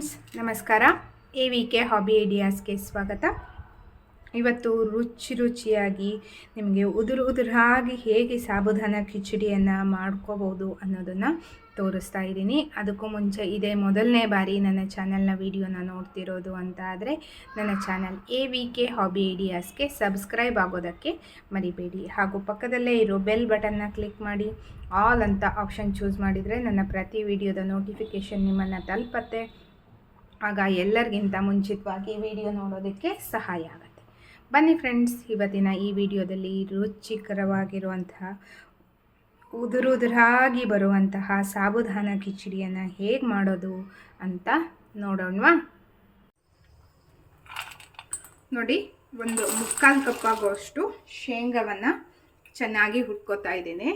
ನಮಸ್ಕಾರ. A V K hobby ಐಡಿಯಾಸ್ಗೆ ಸ್ವಾಗತ. ಇವತ್ತು ರುಚಿ ರುಚಿಯಾಗಿ ನಿಮಗೆ ಉದುರು ಉದುರಾಗಿ ಹೇಗೆ ಸಾಬುದಾನ ಕಿಚಡಿಯನ್ನು ಮಾಡ್ಕೋಬೋದು ಅನ್ನೋದನ್ನು ತೋರಿಸ್ತಾ ಇದ್ದೀನಿ. ಅದಕ್ಕೂ ಮುಂಚೆ ಇದೇ ಮೊದಲನೇ ಬಾರಿ ನನ್ನ ಚಾನಲ್ನ ವಿಡಿಯೋನ ನೋಡ್ತಿರೋದು ಅಂತ ಆದರೆ ನನ್ನ channel A V K hobby ಐಡಿಯಾಸ್ಗೆ subscribe ಆಗೋದಕ್ಕೆ ಮರಿಬೇಡಿ. ಹಾಗೂ ಪಕ್ಕದಲ್ಲೇ ಇರೋ ಬೆಲ್ ಬಟನ್ನ ಕ್ಲಿಕ್ ಮಾಡಿ. ಆಲ್ ಅಂತ ಆಪ್ಷನ್ ಚೂಸ್ ಮಾಡಿದರೆ ನನ್ನ ಪ್ರತಿ ವಿಡಿಯೋದ ನೋಟಿಫಿಕೇಷನ್ ನಿಮ್ಮನ್ನು ತಲುಪತ್ತೆ. ಆಗ ಎಲ್ಲರಿಗಿಂತ ಮುಂಚಿತವಾಗಿ ವಿಡಿಯೋ ನೋಡೋದಕ್ಕೆ ಸಹಾಯ ಆಗುತ್ತೆ. ಬನ್ನಿ ಫ್ರೆಂಡ್ಸ್ ಇವತ್ತಿನ ಈ ವಿಡಿಯೋದಲ್ಲಿ ರುಚಿಕರವಾಗಿರುವಂತಹ, ಉದುರುದುರಾಗಿ ಬರುವಂತಹ ಸಾಬುದಾನ ಕಿಚಡಿಯನ್ನು ಹೇಗೆ ಮಾಡೋದು ಅಂತ ನೋಡೋಣವಾ? ನೋಡಿ, ಒಂದು ಮುಕ್ಕಾಲು ಕಪ್ ಆಗುವಷ್ಟು ಶೇಂಗಾವನ್ನು ಚೆನ್ನಾಗಿ ಹುಡ್ಕೋತಾ ಇದ್ದೀನಿ.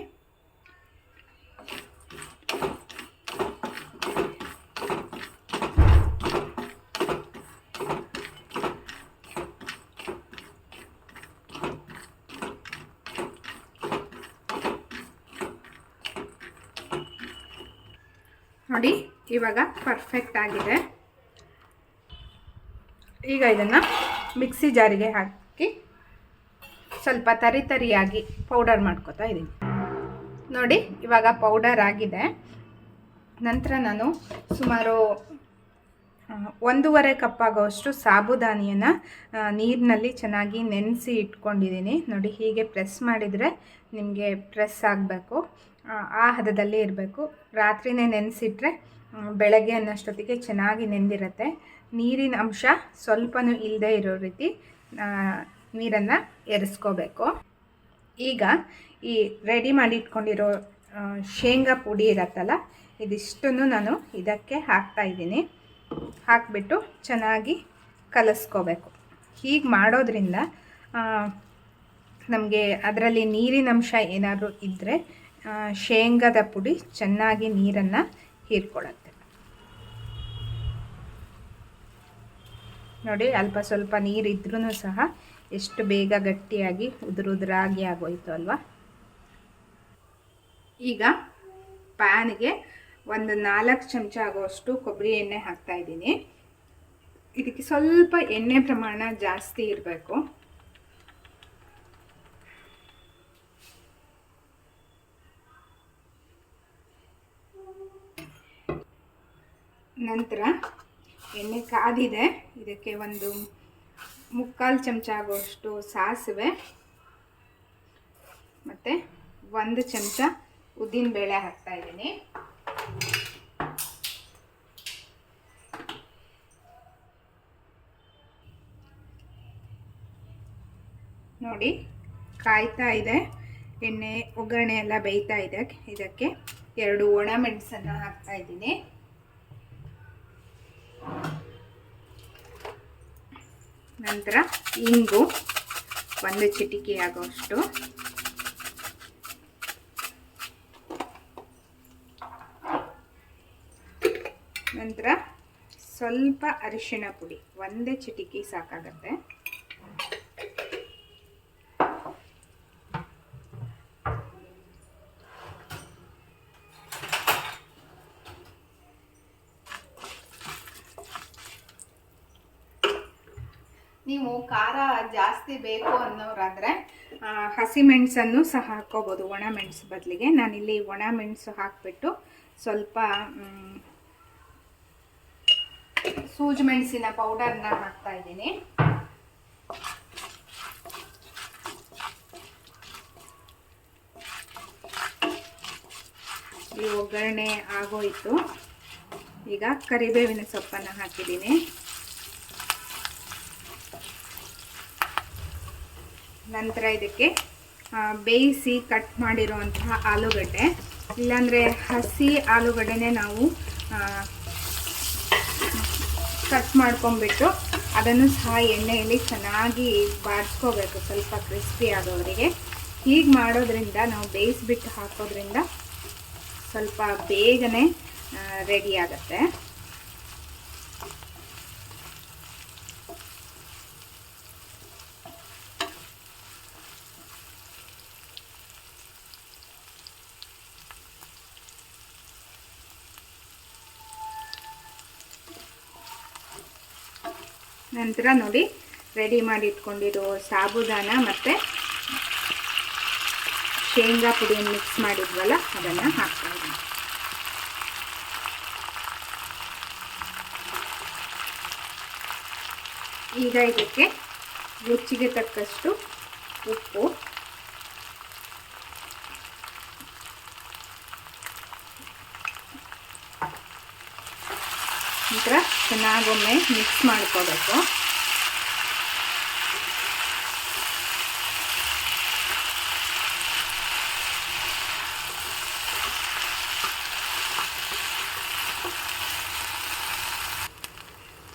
ನೋಡಿ, ಇವಾಗ ಪರ್ಫೆಕ್ಟ್ ಆಗಿದೆ. ಈಗ ಇದನ್ನು ಮಿಕ್ಸಿ ಜಾರಿಗೆ ಹಾಕಿ ಸ್ವಲ್ಪ ತರಿ ತರಿಯಾಗಿ ಪೌಡರ್ ಮಾಡ್ಕೋತಾ ಇದ್ದೀನಿ ನೋಡಿ, ಇವಾಗ ಪೌಡರ್ ಆಗಿದೆ. ನಂತರ ನಾನು ಸುಮಾರು ಒಂದೂವರೆ ಕಪ್ ಆಗೋಷ್ಟು ಸಾಬುದಾನಿಯನ್ನು ನೀರಿನಲ್ಲಿ ಚೆನ್ನಾಗಿ ನೆನೆಸಿ ಇಟ್ಕೊಂಡಿದ್ದೀನಿ ನೋಡಿ, ಹೀಗೆ ಪ್ರೆಸ್ ಮಾಡಿದರೆ ನಿಮಗೆ ಪ್ರೆಸ್ ಆಗಬೇಕು. ಆ ಹದದಲ್ಲಿ ಇರಬೇಕು. ರಾತ್ರಿನೇ ನೆನೆಸಿಟ್ರೆ ಬೆಳಗ್ಗೆ ಅನ್ನೋಷ್ಟೊತ್ತಿಗೆ ಚೆನ್ನಾಗಿ ನೆಂದಿರುತ್ತೆ. ನೀರಿನ ಅಂಶ ಸ್ವಲ್ಪನೂ ಇಲ್ಲದೆ ಇರೋ ರೀತಿ ನೀರನ್ನು ಎರೆಸ್ಕೋಬೇಕು. ಈಗ ಈ ರೆಡಿ ಮಾಡಿ ಇಟ್ಕೊಂಡಿರೋ ಶೇಂಗಾ ಪುಡಿ ಇರತ್ತಲ್ಲ, ಇದಿಷ್ಟನ್ನು ನಾನು ಇದಕ್ಕೆ ಹಾಕ್ತಾ ಇದ್ದೀನಿ. ಹಾಕಿಬಿಟ್ಟು ಚೆನ್ನಾಗಿ ಕಲಸ್ಕೋಬೇಕು. ಹೀಗೆ ಮಾಡೋದ್ರಿಂದ ನಮಗೆ ಅದರಲ್ಲಿ ನೀರಿನ ಅಂಶ ಏನಾದರೂ ಇದ್ದರೆ ಶೇಂಗಾದ ಪುಡಿ ಚೆನ್ನಾಗಿ ನೀರನ್ನು ಹೀರ್ಕೊಳ್ಳುತ್ತೆ. ನೋಡಿ, ಅಲ್ಪ ಸ್ವಲ್ಪ ನೀರಿದ್ರೂ ಸಹ ಎಷ್ಟು ಬೇಗ ಗಟ್ಟಿಯಾಗಿ ಉದುರುದುರಾಗಿ ಆಗೋಯ್ತು ಅಲ್ವಾ? ಈಗ ಪ್ಯಾನ್ಗೆ ಒಂದು ನಾಲ್ಕು ಚಮಚ ಆಗುವಷ್ಟು ಕೊಬ್ಬರಿ ಎಣ್ಣೆ ಹಾಕ್ತಾ ಇದ್ದೀನಿ. ಇದಕ್ಕೆ ಸ್ವಲ್ಪ ಎಣ್ಣೆ ಪ್ರಮಾಣ ಜಾಸ್ತಿ ಇರಬೇಕು. ನಂತರ ಎಣ್ಣೆ ಕಾದಿದೆ. ಇದಕ್ಕೆ ಒಂದು ಮುಕ್ಕಾಲು ಚಮಚ ಆಗುವಷ್ಟು ಸಾಸಿವೆ, ಮತ್ತು ಒಂದು ಚಮಚ ಉದ್ದಿನ ಬೇಳೆ ಹಾಕ್ತಾ ಇದ್ದೀನಿ. ನೋಡಿ, ಕಾಯ್ತಾ ಇದೆ. ಎಣ್ಣೆ ಒಗ್ಗರಣೆ ಎಲ್ಲ ಬೇಯ್ತಾ ಇದೆ. ಇದಕ್ಕೆ ಎರಡು ಒಣ ಮೆಣಸನ್ನು ಹಾಕ್ತಾ ಇದ್ದೀನಿ. ನಂತರ ಇಂಗು ಒಂದು ಚಿಟಿಕೆ ಆಗೋಷ್ಟು. ನಂತರ ಸ್ವಲ್ಪ ಅರಿಶಿಣ ಪುಡಿ ಒಂದೇ ಚಿಟಿಕೆ ಸಾಕಾಗತ್ತೆ. ನೀವು ಖಾರ ಜಾಸ್ತಿ ಬೇಕು ಅನ್ನೋರಾದರೆ ಹಸಿಮೆಣಸನ್ನು ಸಹ ಹಾಕ್ಕೋಬೋದು. ಒಣ ಮೆಣಸು ಬದಲಿಗೆ. ನಾನಿಲ್ಲಿ ಒಣ ಮೆಣಸು ಹಾಕಿಬಿಟ್ಟು ಸ್ವಲ್ಪ ಸೂಜ್ ಮೆಣಸಿನ ಪೌಡರ್ನ ಹಾಕ್ತಾ ಇದ್ದೀನಿ. ಈ ಒಗ್ಗರಣೆ ಆಗೋಯ್ತು. ಈಗ ಕರಿಬೇವಿನ ಸೊಪ್ಪನ್ನು ಹಾಕಿದ್ದೀನಿ. ನಂತರ ಇದಕ್ಕೆ ಬೇಯಿಸಿ ಕಟ್ ಮಾಡಿರುವಂತಹ ಆಲೂಗಡ್ಡೆ. ಇಲ್ಲಾಂದರೆ ಹಸಿ ಆಲೂಗಡ್ಡೆನೇ ನಾವು ಕಟ್ ಮಾಡ್ಕೊಂಬಿಟ್ಟು ಅದನ್ನು ಸಹ ಎಣ್ಣೆಯಲ್ಲಿ ಚೆನ್ನಾಗಿ ಬಾಡಿಸ್ಕೋಬೇಕು ಸ್ವಲ್ಪ ಕ್ರಿಸ್ಪಿ ಆಗೋವರೆಗೆ. ಹೀಗೆ ಮಾಡೋದ್ರಿಂದ, ನಾವು ಬೇಯಿಸಿಬಿಟ್ಟು ಹಾಕೋದ್ರಿಂದ ಸ್ವಲ್ಪ ಬೇಗನೆ ರೆಡಿ ಆಗುತ್ತೆ. ನಂತರ ನೋಡಿ ರೆಡಿ ಮಾಡಿ ಇಟ್ಕೊಂಡಿರೋ ಸಾಬುದಾನ ಮತ್ತು ಶೇಂಗಾ ಪುಡಿಯನ್ನು ಮಿಕ್ಸ್ ಮಾಡಿದ್ವಲ್ಲ, ಅದನ್ನು ಹಾಕ್ತಾ ಇದ್ದೀನಿ. ಈಗ ಇದಕ್ಕೆ ರುಚಿಗೆ ತಕ್ಕಷ್ಟು ಉಪ್ಪು ನಂತರ ಚೆನ್ನಾಗೊಮ್ಮೆ ಮಿಕ್ಸ್ ಮಾಡ್ಕೋಬೇಕು.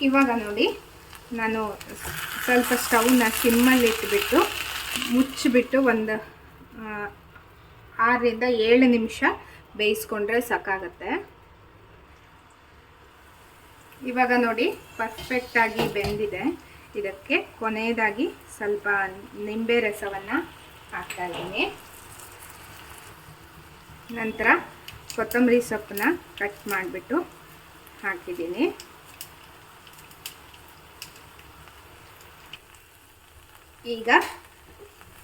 ಇವಾಗ ನೋಡಿ, ನಾನು ಸ್ವಲ್ಪ ಸ್ಟವ್ನ ಸಿಮ್ಮಲ್ಲಿ ಇಟ್ಬಿಟ್ಟು ಮುಚ್ಚಿಬಿಟ್ಟು ಒಂದು ಆರರಿಂದ ಏಳು ನಿಮಿಷ ಬೇಯಿಸ್ಕೊಂಡ್ರೆ ಸಾಕಾಗತ್ತೆ. ಇವಾಗ ನೋಡಿ ಪರ್ಫೆಕ್ಟಾಗಿ ಬೆಂದಿದೆ. ಇದಕ್ಕೆ ಕೊನೆಯದಾಗಿ ಸ್ವಲ್ಪ ನಿಂಬೆ ರಸವನ್ನು ಹಾಕ್ತಾ ಇದ್ದೀನಿ. ನಂತರ ಕೊತ್ತಂಬರಿ ಸೊಪ್ಪನ್ನ ಕಟ್ ಮಾಡಿಬಿಟ್ಟು ಹಾಕಿದ್ದೀನಿ. ಈಗ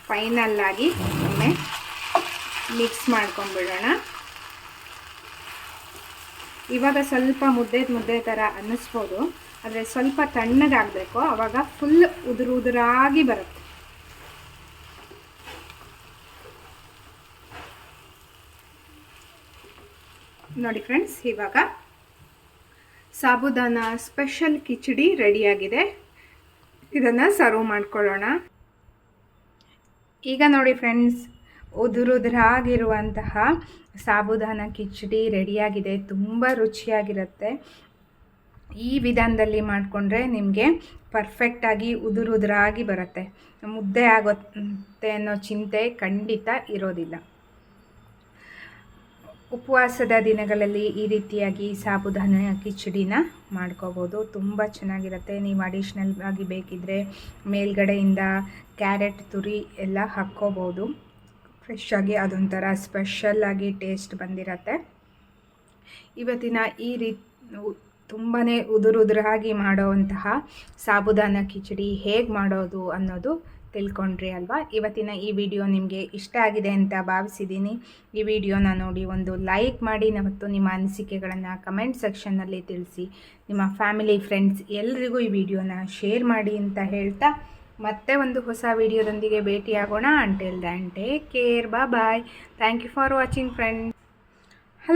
ಫೈನಲ್ ಆಗಿ ಒಮ್ಮೆ ಮಿಕ್ಸ್ ಮಾಡ್ಕೊಂಡ್ಬಿಡೋಣ. ಇವಾಗ ಸ್ವಲ್ಪ ಮುದ್ದೆ ಮುದ್ದೆ ಥರ ಅನ್ನಿಸ್ಬೋದು. ಆದರೆ ಸ್ವಲ್ಪ ತಣ್ಣಗಾಗಬೇಕು. ಆವಾಗ ಫುಲ್ ಉದುರು ಉದುರಾಗಿ ಬರುತ್ತೆ. ನೋಡಿ ಫ್ರೆಂಡ್ಸ್ ಇವಾಗ ಸಾಬುದಾನ ಸ್ಪೆಷಲ್ ಕಿಚಡಿ ರೆಡಿಯಾಗಿದೆ ಇದನ್ನು ಸರ್ವ್ ಮಾಡ್ಕೊಳ್ಳೋಣ. ಈಗ ನೋಡಿ ಫ್ರೆಂಡ್ಸ್ ಉದುರುದುರಾಗಿರುವಂತಹ ಸಾಬುದಾನ ಕಿಚಡಿ ರೆಡಿಯಾಗಿದೆ. ತುಂಬ ರುಚಿಯಾಗಿರುತ್ತೆ. ಈ ವಿಧಾನದಲ್ಲಿ ಮಾಡಿಕೊಂಡ್ರೆ ನಿಮಗೆ ಪರ್ಫೆಕ್ಟಾಗಿ ಉದುರುದುರಾಗಿ ಬರುತ್ತೆ. ಮುದ್ದೆ ಆಗುತ್ತೆ ಅನ್ನೋ ಚಿಂತೆ ಖಂಡಿತ ಇರೋದಿಲ್ಲ. ಉಪವಾಸದ ದಿನಗಳಲ್ಲಿ ಈ ರೀತಿಯಾಗಿ ಸಾಬುದಾನ ಕಿಚಡಿನ ಮಾಡ್ಕೋಬೋದು. ತುಂಬ ಚೆನ್ನಾಗಿರುತ್ತೆ. ನೀವು ಅಡಿಷ್ನಲ್ ಆಗಿ ಬೇಕಿದ್ದರೆ ಮೇಲ್ಗಡೆಯಿಂದ ಕ್ಯಾರೆಟ್ ತುರಿ ಎಲ್ಲ ಹಾಕ್ಕೋಬೋದು. ಫ್ರೆಶ್ ಆಗಿ ಅದೊಂಥರ ಸ್ಪೆಷಲ್ಲಾಗಿ ಟೇಸ್ಟ್ ಬಂದಿರತ್ತೆ. ಇವತ್ತಿನ ಈ ರೀತಿ ತುಂಬಾ ಉದುರುದುರಾಗಿ ಮಾಡೋವಂತಹ ಸಾಬುದಾನ ಕಿಚಡಿ ಹೇಗೆ ಮಾಡೋದು ಅನ್ನೋದು ತಿಳ್ಕೊಂಡ್ರಿ ಅಲ್ವಾ? ಇವತ್ತಿನ ಈ ವಿಡಿಯೋ ನಿಮಗೆ ಇಷ್ಟ ಆಗಿದೆ ಅಂತ ಭಾವಿಸಿದ್ದೀನಿ. ಈ ವಿಡಿಯೋನ ನೋಡಿ ಒಂದು ಲೈಕ್ ಮಾಡಿ ಮತ್ತು ನಿಮ್ಮ ಅನಿಸಿಕೆಗಳನ್ನು ಕಮೆಂಟ್ ಸೆಕ್ಷನ್ನಲ್ಲಿ ತಿಳಿಸಿ. ನಿಮ್ಮ ಫ್ಯಾಮಿಲಿ, ಫ್ರೆಂಡ್ಸ್ ಎಲ್ರಿಗೂ ಈ ವಿಡಿಯೋನ ಶೇರ್ ಮಾಡಿ ಅಂತ ಹೇಳ್ತಾ ಮತ್ತೆ ಒಂದು ಹೊಸ ವಿಡಿಯೋದೊಂದಿಗೆ ಭೇಟಿಯಾಗೋಣ. Until then take care bye bye thank you for watching friends